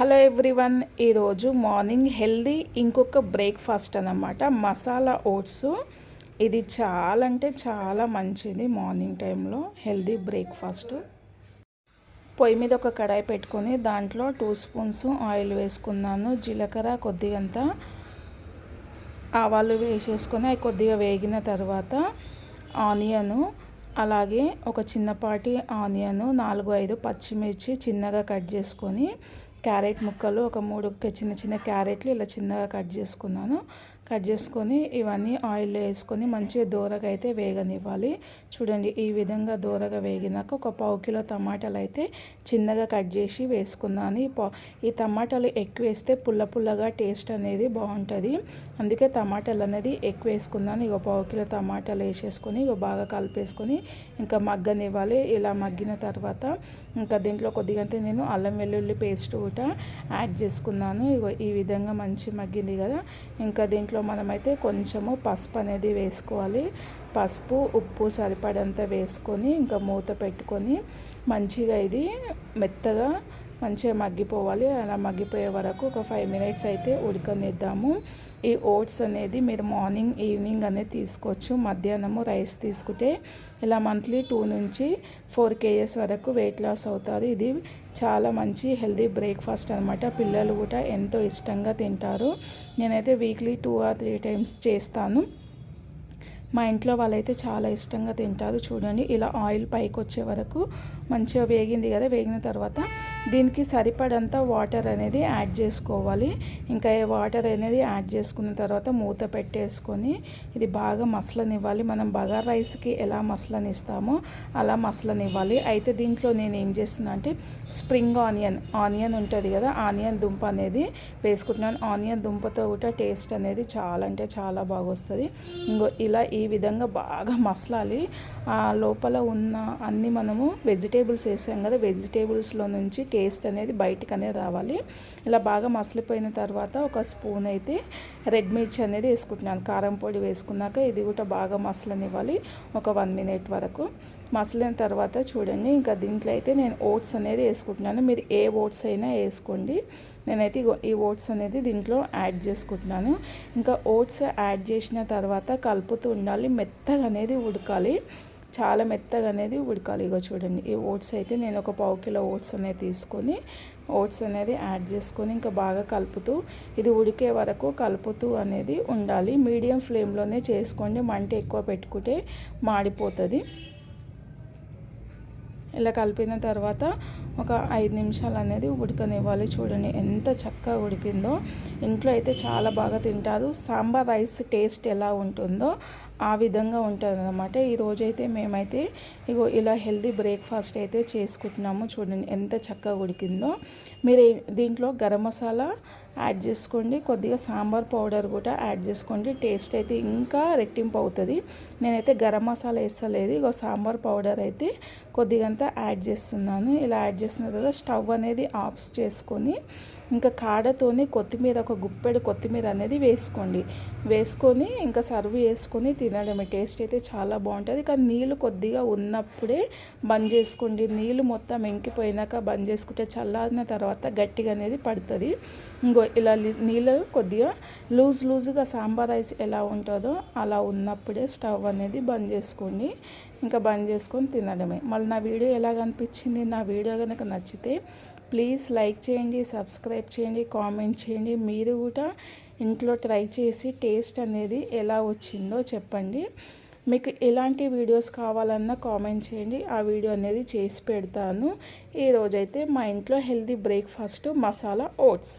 Hello everyone ఈరోజు morning healthy ఇంకొక breakfast అనమాట మసాలా ఓట్స్. ఇది చాలా అంటే చాలా మంచిది మార్నింగ్ టైంలో హెల్దీ బ్రేక్ఫాస్ట్. పొయ్యి మీద ఒక కడాయి పెట్టుకొని దాంట్లో టూ స్పూన్స్ ఆయిల్ వేసుకున్నాను జీలకర్ర కొద్దిగంత ఆవాలు వేసేసుకొని అవి కొద్దిగా వేగిన తర్వాత ఆనియను అలాగే ఒక చిన్నపాటి ఆనియను నాలుగు ఐదు పచ్చిమిర్చి చిన్నగా కట్ చేసుకొని క్యారెట్ ముక్కలు ఒక మూడు చిన్న చిన్న క్యారెట్లు ఇలా చిన్నగా కట్ చేసుకున్నాను. కట్ చేసుకొని ఇవన్నీ ఆయిల్లో వేసుకొని మంచిగా దూరగా అయితే వేగనివ్వాలి. చూడండి ఈ విధంగా దూరగా వేగినాక ఒక పావు కిలో టమాటాలు అయితే చిన్నగా కట్ చేసి వేసుకున్నాను. ఈ టమాటాలు ఎక్కువ వేస్తే పుల్ల పుల్లగా టేస్ట్ అనేది బాగుంటుంది. అందుకే టమాటాలు అనేది ఎక్కువ వేసుకున్నాను. ఇక పావు కిలో టమాటాలు వేసేసుకొని ఇక బాగా కలిపేసుకొని ఇంకా మగ్గనివ్వాలి. ఇలా మగ్గిన తర్వాత ఇంకా దీంట్లో కొద్దిగా నేను అల్లం వెల్లుల్లి పేస్ట్ కూడా యాడ్ చేసుకున్నాను. ఇగో ఈ విధంగా మంచి మగ్గింది కదా. ఇంకా దీంట్లో దీంట్లో మనమైతే కొంచెము పసుపు అనేది వేసుకోవాలి. పసుపు ఉప్పు సరిపడంత వేసుకొని ఇంకా మూత పెట్టుకొని మంచిగా ఇది మెత్తగా మంచిగా మగ్గిపోవాలి. అలా మగ్గిపోయే వరకు ఒక ఫైవ్ మినిట్స్ అయితే ఉడకనిద్దాము. ఈ ఓట్స్ అనేది మీరు మార్నింగ్ ఈవినింగ్ అనేది తీసుకోవచ్చు. మధ్యాహ్నము రైస్ తీసుకుంటే ఇలా మంత్లీ టూ నుంచి ఫోర్ కేజెస్ వరకు వెయిట్ లాస్ అవుతారు. ఇది చాలా మంచి హెల్దీ బ్రేక్ఫాస్ట్ అనమాట పిల్లలు కూడా ఎంతో ఇష్టంగా తింటారు. నేనైతే weekly two or three times చేస్తాను. మా ఇంట్లో వాళ్ళైతే చాలా ఇష్టంగా తింటారు. చూడండి ఇలా ఆయిల్ పైకి వచ్చే వరకు మంచిగా వేగింది కదా. వేగిన తర్వాత దీనికి సరిపడంత వాటర్ అనేది యాడ్ చేసుకోవాలి. ఇంకా వాటర్ అనేది యాడ్ చేసుకున్న తర్వాత మూత పెట్టేసుకొని ఇది బాగా మసలనివ్వాలి. మనం బగార్ రైస్కి ఎలా మసలనిస్తామో అలా మసలనివ్వాలి. అయితే దీంట్లో నేను ఏం చేస్తున్నా అంటే స్ప్రింగ్ ఆనియన్ ఆనియన్ ఉంటుంది కదా ఆనియన్ దుంప అనేది వేసుకుంటున్నాను. ఆనియన్ దుంపతో కూడా టేస్ట్ అనేది చాలా అంటే చాలా బాగా వస్తుంది ఇంకో ఇలా ఈ విధంగా బాగా మసలాలి. ఆ లోపల ఉన్న అన్ని మనము వెజిటేబుల్స్ వేసాం కదా వెజిటేబుల్స్లో నుంచి టేస్ట్ అనేది బయటకు అనేది రావాలి. ఇలా బాగా మసలిపోయిన తర్వాత ఒక స్పూన్ అయితే రెడ్ మిర్చి అనేది వేసుకుంటున్నాను. కారం పొడి వేసుకున్నాక ఇది కూడా బాగా మసలనివ్వాలి. ఒక వన్ మినిట్ వరకు. మసలిన తర్వాత చూడండి ఇంకా దీంట్లో అయితే నేను ఓట్స్ అనేది వేసుకుంటున్నాను. మీరు ఏ ఓట్స్ అయినా వేసుకోండి. నేనైతే ఈ ఓట్స్ అనేది దీంట్లో యాడ్ చేసుకుంటున్నాను. ఇంకా ఓట్స్ యాడ్ చేసిన తర్వాత కలుపుతూ ఉండాలి. మెత్తగా అనేది ఉడకాలి. చాలా మెత్తగా అనేది ఉడకాలి. ఇగో చూడండి ఈ ఓట్స్ అయితే నేను ఒక పావు కిలో ఓట్స్ అనేది తీసుకొని ఓట్స్ అనేది యాడ్ చేసుకొని ఇంకా బాగా కలుపుతూ ఇది ఉడికే వరకు కలుపుతూ అనేది ఉండాలి. మీడియం ఫ్లేమ్లోనే చేసుకోండి. మంట ఎక్కువ పెట్టుకుంటే మాడిపోతుంది. ఇలా కలిపిన తర్వాత ఒక ఐదు నిమిషాలు అనేది ఉడకనివ్వాలి. చూడండి ఎంత చక్కగా ఉడికిందో. ఇంట్లో అయితే చాలా బాగా తింటారు. సాంబార్ రైస్ టేస్ట్ ఎలా ఉంటుందో ఆ విధంగా ఉంటుంది అనమాట ఈరోజైతే మేమైతే ఇగో ఇలా హెల్దీ బ్రేక్ఫాస్ట్ అయితే చేసుకుంటున్నాము. చూడండి ఎంత చక్కగా ఉడికిందో. మీరు దీంట్లో గరం మసాలా యాడ్ చేసుకోండి. కొద్దిగా సాంబార్ పౌడర్ కూడా యాడ్ చేసుకోండి. టేస్ట్ అయితే ఇంకా రెట్టింపు అవుతుంది. నేనైతే గరం మసాలా వేస్తలేదు. ఇక సాంబార్ పౌడర్ అయితే కొద్దిగంతా యాడ్ చేస్తున్నాను. ఇలా యాడ్ చేసిన తర్వాత స్టవ్ అనేది ఆఫ్ చేసుకొని ఇంకా కాడతోని కొత్తిమీర ఒక గుప్పెడు కొత్తిమీర అనేది వేసుకోండి. వేసుకొని ఇంకా సర్వ్ చేసుకొని తినడమే టేస్ట్ అయితే చాలా బాగుంటుంది. కానీ నీళ్ళు కొద్దిగా ఉన్నప్పుడే బంద్ చేసుకోండి. నీళ్ళు మొత్తం ఎంకిపోయినాక బంద్ చేసుకుంటే చల్లారిన తర్వాత గట్టిగా అనేది పడుతుంది. ఇంకో ఇలా నీళ్ళు కొద్దిగా లూజ్ లూజ్గా సాంబార్ రైస్ ఎలా ఉంటుందో అలా ఉన్నప్పుడే స్టవ్ అనేది బంద్ చేసుకోండి. ఇంకా బంద్ చేసుకొని తినడమే. మళ్ళీ నా వీడియో ఎలా కనిపించింది నా వీడియో కనుక నచ్చితే ప్లీజ్ లైక్ చేయండి సబ్స్క్రైబ్ చేయండి కామెంట్ చేయండి. మీరు కూడా ఇంట్లో ట్రై చేసి టేస్ట్ అనేది ఎలా వచ్చిందో చెప్పండి. మీకు ఎలాంటి వీడియోస్ కావాలన్నా కామెంట్ చేయండి. ఆ వీడియో అనేది చేసి పెడతాను. ఈరోజైతే మా ఇంట్లో హెల్దీ బ్రేక్ఫాస్ట్ మసాలా ఓట్స్.